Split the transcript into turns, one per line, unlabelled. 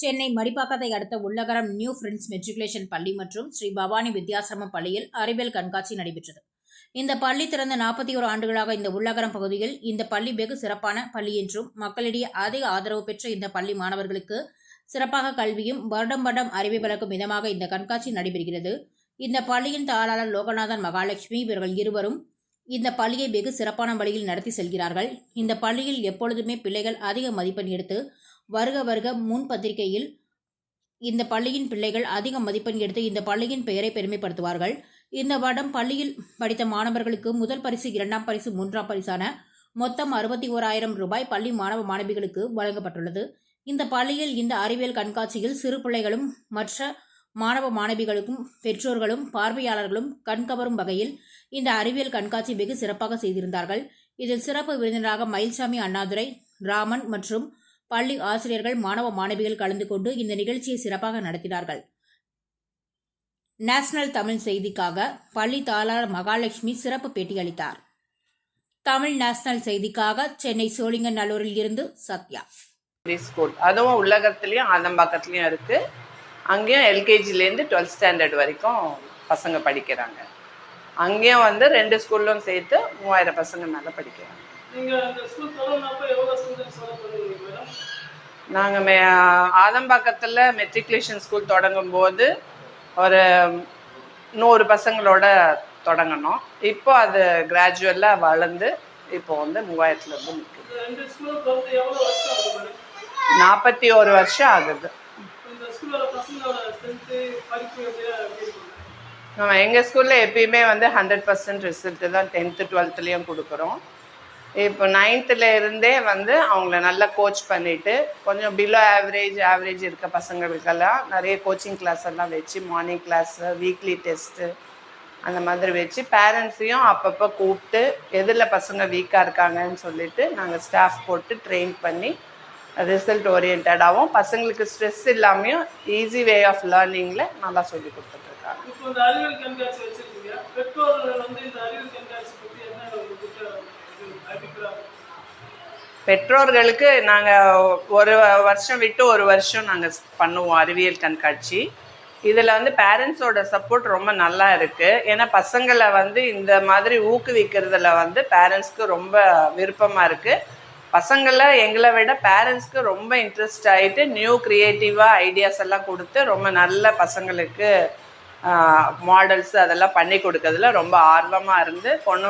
சென்னை மடிப்பாக்கத்தை அடுத்த Ullagaram new friends matriculation பள்ளி மற்றும் ஸ்ரீ பவானி வித்யாசிரம பள்ளியில் அறிவியல் கண்காட்சி நடைபெற்றது. இந்த பள்ளி திறந்த நாற்பத்தி ஒரு ஆண்டுகளாக இந்த உள்ளகரம் பகுதியில் இந்த பள்ளி வெகு சிறப்பான பள்ளி என்றும் மக்களிடையே அதிக ஆதரவு பெற்ற இந்த பள்ளி மாணவர்களுக்கு சிறப்பாக கல்வியும் வருடம் வருடம் அறிவை வளர்க்கும் விதமாக இந்த கண்காட்சி நடைபெறுகிறது. இந்த பள்ளியின் தாளாளர் லோகநாதன் மகாலட்சுமி இவர்கள் இருவரும் இந்த பள்ளியை வெகு சிறப்பான வழியில் நடத்தி செல்கிறார்கள். இந்த பள்ளியில் எப்பொழுதுமே பிள்ளைகள் அதிக மதிப்பெண் எடுத்து வருக வருக முன் பத்திரிகையில் இந்த பள்ளியின் பிள்ளைகள் அதிக மதிப்பெண் எடுத்து இந்த பள்ளியின் பெயரை பெருமைப்படுத்துவார்கள். இந்த வருடம் பள்ளியில் படித்த மாணவர்களுக்கு முதல் பரிசு இரண்டாம் பரிசு மூன்றாம் பரிசான மொத்தம் அறுபத்தி ஓராயிரம் ரூபாய் பள்ளி மாணவ மாணவிகளுக்கு வழங்கப்பட்டுள்ளது. இந்த பள்ளியில் இந்த அறிவியல் கண்காட்சியில் சிறு பிள்ளைகளும் மற்ற மாணவ மாணவிகளுக்கும் பெற்றோர்களும் பார்வையாளர்களும் கண்கவரும் வகையில் இந்த அறிவியல் கண்காட்சி வெகு சிறப்பாக செய்திருந்தார்கள். இதில் சிறப்பு விருந்தினராக மயில்சாமி அண்ணாதுரை ராமன் மற்றும் பள்ளி ஆசிரியர்கள் மாணவ மாணவிகள் கலந்து கொண்டு இந்த நிகழ்ச்சியை சிறப்பாக நடத்தினார்கள். நேஷனல் தமிழ் செய்திக்காக பள்ளி தாளாளர் மகாலட்சுமி சிறப்பு பேட்டியளித்தார் தமிழ் நேஷனல் செய்திக்காக சென்னை சோழிங்கநல்லூரில் இருந்து சத்யா.
ஸ்கூல் அதுவும் உள்ளகத்துலேயும் ஆதம்பாக்கத்துலேயும் இருக்குது அங்கேயும் எல்கேஜிலேருந்து டுவெல்த் ஸ்டாண்டர்ட் வரைக்கும் பசங்க படிக்கிறாங்க. அங்கேயும் வந்து ரெண்டு ஸ்கூல்லும் சேர்த்து மூவாயிரம் பசங்க மேலே படிக்கிறாங்க. நாங்கள் மே ஆதம்பாக்கத்தில் மெட்ரிகுலேஷன் ஸ்கூல் தொடங்கும் போது ஒரு நூறு பசங்களோட தொடங்கினோம். இப்போ அது கிராஜுவலாக வளர்ந்து இப்போ வந்து நிற்குது
ஆகுது மேடம்
நாற்பத்தி ஒரு வருஷம் ஆகுது. எங்கள் ஸ்கூலில் எப்பயுமே வந்து ஹண்ட்ரட் பர்சன்ட் ரிசல்ட்டு தான் டென்த்து டுவெல்த்துலேயும் கொடுக்குறோம். இப்போ நைன்த்தில் இருந்தே வந்து அவங்கள நல்லா கோச் பண்ணிவிட்டு கொஞ்சம் பிலோ ஆவரேஜ் ஆவரேஜ் இருக்க பசங்களுக்கெல்லாம் நிறைய கோச்சிங் கிளாஸ் எல்லாம் வச்சு மார்னிங் கிளாஸு வீக்லி டெஸ்ட்டு அந்த மாதிரி வச்சு பேரண்ட்ஸையும் அப்பப்போ கூப்பிட்டு எதில் பசங்க வீக்காக இருக்காங்கன்னு சொல்லிட்டு நாங்கள் ஸ்டாஃப் போட்டு ட்ரெயின் பண்ணி ரிசல்ட் ஓரியன்டாகவும் பசங்களுக்கு ஸ்ட்ரெஸ் இல்லாமையும் ஈஸி வே ஆஃப் லேர்னிங்கில் நல்லா சொல்லி கொடுத்துட்ருக்காங்க. பெற்றோர்களுக்கு நாங்கள் ஒரு வருஷம் விட்டு ஒரு வருஷம் நாங்கள் பண்ணுவோம் அறிவியல் கண்காட்சி. இதில் வந்து பேரண்ட்ஸோட சப்போர்ட் ரொம்ப நல்லா இருக்குது ஏன்னா பசங்களை வந்து இந்த மாதிரி ஊக்குவிக்கிறதுல வந்து பேரண்ட்ஸ்க்கு ரொம்ப விருப்பமாக இருக்குது பசங்களை எங்களை விட பேரண்ட்ஸ்க்கு ரொம்ப இன்ட்ரெஸ்ட் ஆகிட்டு நியூ க்ரியேட்டிவாக ஐடியாஸ் எல்லாம் கொடுத்து ரொம்ப நல்ல பசங்களுக்கு மாடல்ஸ் அதெல்லாம் பண்ணி கொடுக்கறதுல ரொம்ப ஆர்வமாக இருந்து பொண்ணு